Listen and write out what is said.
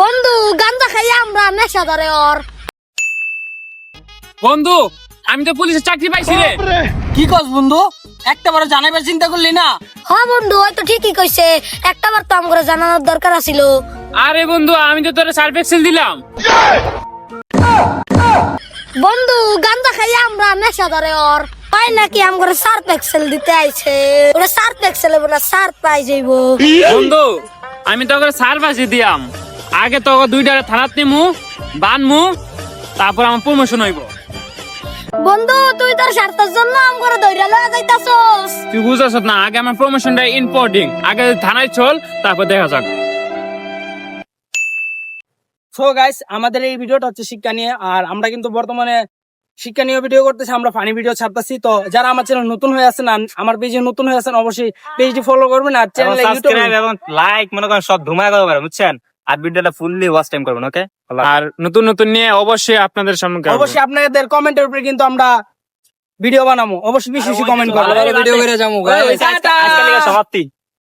বন্ধু গান্দা খাই আমরা নেশা ধরে ওর বন্ধু আমি তো পুলিশের চাকরি পাইছি রে। কি কস বন্ধু? একটা বার জানাইবার চিন্তা করলি না? হ্যাঁ বন্ধু ওই তো ঠিকই কইছে একটা বার তো আমার জানানোর দরকার আছিল। আরে বন্ধু আমি তো তোর সার্ভ এক্সেল দিলাম। বন্ধু গান্দা খাই আমরা নেশা ধরে ওর পাই নাকি আমার সার্ফ এক্সেল দিতে আইছে? ওরা সার্ফ এক্সেল না সার্ফ পাই যাইব। বন্ধু আমি তোকে সার্ভ আসি দিয়াম। আগে তো দুইটা থানাত নিমু বানমু তারপর আমার প্রমোশন হইব। বন্ধু তুই তোর স্বার্থের জন্য আমার ধৈর্য লয়ে যাইতাছস। তুই বুঝাস না আগে আমার প্রমোশনটা ইম্পর্টিং আগে থানায় চল তারপর দেখা যাক। সো গাইস আমাদের এই ভিডিওটা হচ্ছে শিক্ষা নিয়ে আর আমরা কিন্তু বর্তমানে শিক্ষা নিয়ে ভিডিও করতেছি আমরা ফানি ভিডিও ছাড়তেছি। তো যারা আমার চ্যানেল নতুন হয়ে আছেন আর আমার পেজে নতুন হয়ে আছেন অবশ্যই পেজটি ফলো করবেন আর চ্যানেলে সাবস্ক্রাইব এবং লাইক মনে করেন সব ধুমায় করতে পারেন বুঝছেন? আর ভিডিওটা ফুললি ওয়াচ টাইম করবেন ওকে আর নতুন নতুন নিয়ে অবশ্যই আপনাদের সামনে অবশ্যই আপনাদের কমেন্টের উপরে কিন্তু আমরা ভিডিও বানাবো। অবশ্যই বেশি বেশি কমেন্ট করব। ভিডিও করে যাব সমাপ্তি।